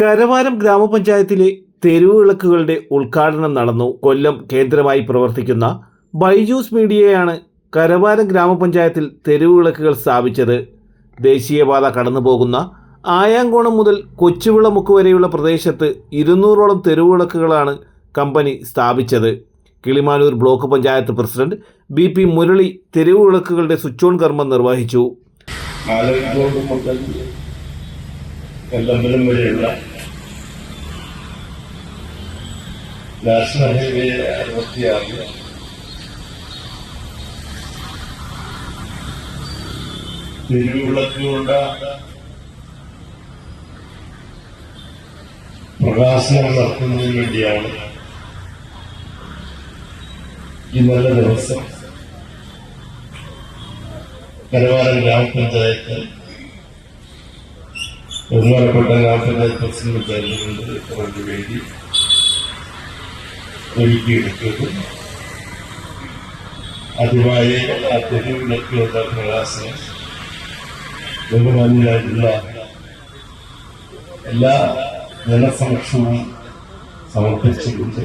കരവാരം ഗ്രാമപഞ്ചായത്തിലെ തെരുവ് വിളക്കുകളുടെ ഉദ്ഘാടനം നടന്നു. കൊല്ലം കേന്ദ്രമായി പ്രവർത്തിക്കുന്ന ബൈജൂസ് മീഡിയയാണ് കരവാരം ഗ്രാമപഞ്ചായത്തിൽ തെരുവ് വിളക്കുകൾ സ്ഥാപിച്ചത്. ദേശീയപാത കടന്നുപോകുന്ന ആയാങ്കോണം മുതൽ കൊച്ചുവിളമുക്ക് വരെയുള്ള പ്രദേശത്ത് ഇരുന്നൂറോളം തെരുവ് വിളക്കുകളാണ് കമ്പനി സ്ഥാപിച്ചത്. Kilimanoor block panchayat president B P Murali തെരുവ് വിളക്കുകളുടെ സ്വിച്ച് ഓൺ കർമ്മം നിർവഹിച്ചു. കൊല്ലമ്പലം വരെയുള്ള നാഷണൽ ഹൈവേ അറുപത്തിയാറ് തിരുവിളക്കുകൊണ്ട പ്രകാശനം നടത്തുന്നതിന് വേണ്ടിയാണ് ഈ നല്ല ദിവസം കരവാരം ഗ്രാമപഞ്ചായത്ത് ബഹുമാനപ്പെട്ട ഗ്രാമപഞ്ചായത്ത് പ്രസിഡന്റ് അവർക്ക് വേണ്ടി ഒരുക്കിയെടുത്തത്. അതുമായി അദ്ദേഹം തെരുവിളക്കുകളുടെ പ്രകാശനം ബഹുമാനിയായിട്ടുള്ള എല്ലാ ജനസമക്ഷവും സമർപ്പിച്ചുകൊണ്ട്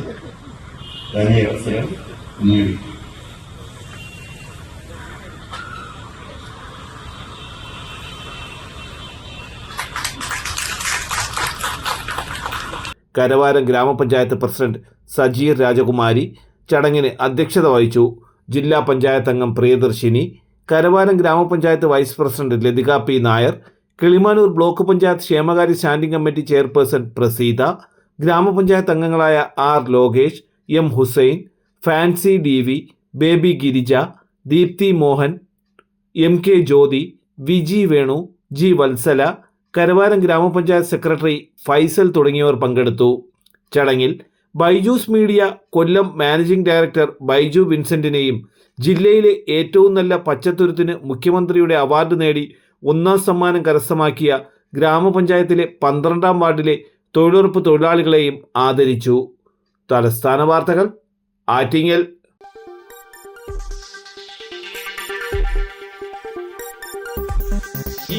ഈ അവസരം വിനിയോഗിക്കും കരവാരം ഗ്രാമപഞ്ചായത്ത് പ്രസിഡന്റ് സജീർ രാജകുമാരി ചടങ്ങിന് അധ്യക്ഷത വഹിച്ചു. ജില്ലാ പഞ്ചായത്ത് അംഗം Priyadarshini Karavaram grama panchayat vice president Lathika P. Nair Kilimanoor block panchayat ക്ഷേമകാര്യ standing committee chairperson Praseetha grama panchayat അംഗങ്ങളായ R Lokesh M Hussain Fancy D V Baby Girija Deepthi Mohan M K Jyothi Viji Venu G Vatsala Karavaram grama panchayat secretary Faisal തുടങ്ങിയവർ പങ്കെടുത്തു. ചടങ്ങിൽ Byju's media Kollam managing director Byju വിൻസെന്റിനെയും ജില്ലയിലെ ഏറ്റവും നല്ല പച്ചത്തുരുത്തിന് മുഖ്യമന്ത്രിയുടെ award നേടി ഒന്നാം സമ്മാനം കരസ്ഥമാക്കിയ ഗ്രാമപഞ്ചായത്തിലെ പന്ത്രണ്ടാം വാർഡിലെ തൊഴിലുറപ്പ് തൊഴിലാളികളെയും ആദരിച്ചു. തലസ്ഥാന വാർത്തകൾ ആറ്റിങ്ങൽ.